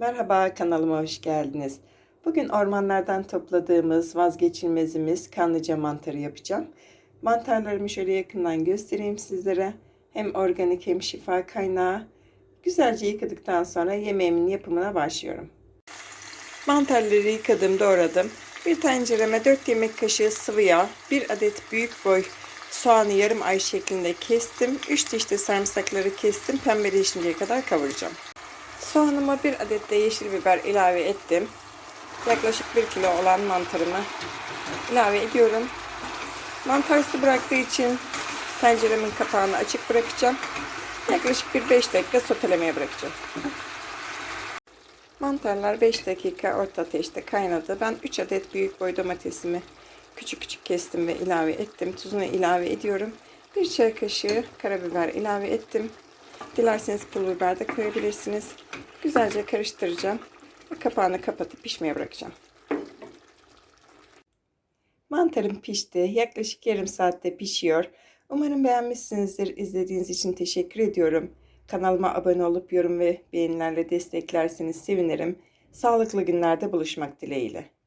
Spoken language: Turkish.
Merhaba kanalıma hoş geldiniz. Bugün ormanlardan topladığımız vazgeçilmezimiz kanlıca mantarı yapacağım. Mantarlarımı şöyle yakından göstereyim sizlere. Hem organik hem şifa kaynağı. Güzelce yıkadıktan sonra yemeğimin yapımına başlıyorum. Mantarları yıkadım, doğradım. Bir tencereme 4 yemek kaşığı sıvı yağ, 1 adet büyük boy soğanı yarım ay şeklinde kestim. 3 diş de sarımsakları kestim. Pembeleşinceye kadar kavuracağım. Soğanıma bir adet de yeşil biber ilave ettim. Yaklaşık 1 kilo olan mantarımı ilave ediyorum. Mantar su bıraktığı için tenceremin kapağını açık bırakacağım. Yaklaşık bir 5 dakika sotelemeye bırakacağım. Mantarlar 5 dakika orta ateşte kaynadı. Ben 3 adet büyük boy domatesimi küçük küçük kestim ve ilave ettim. Tuzunu ilave ediyorum. Bir çay kaşığı karabiber ilave ettim. Dilerseniz pul biber de koyabilirsiniz. Güzelce karıştıracağım. Kapağını kapatıp pişmeye bırakacağım. Mantarım pişti. Yaklaşık yarım saatte pişiyor. Umarım beğenmişsinizdir. İzlediğiniz için teşekkür ediyorum. Kanalıma abone olup yorum ve beğenilerle desteklerseniz sevinirim. Sağlıklı günlerde buluşmak dileğiyle.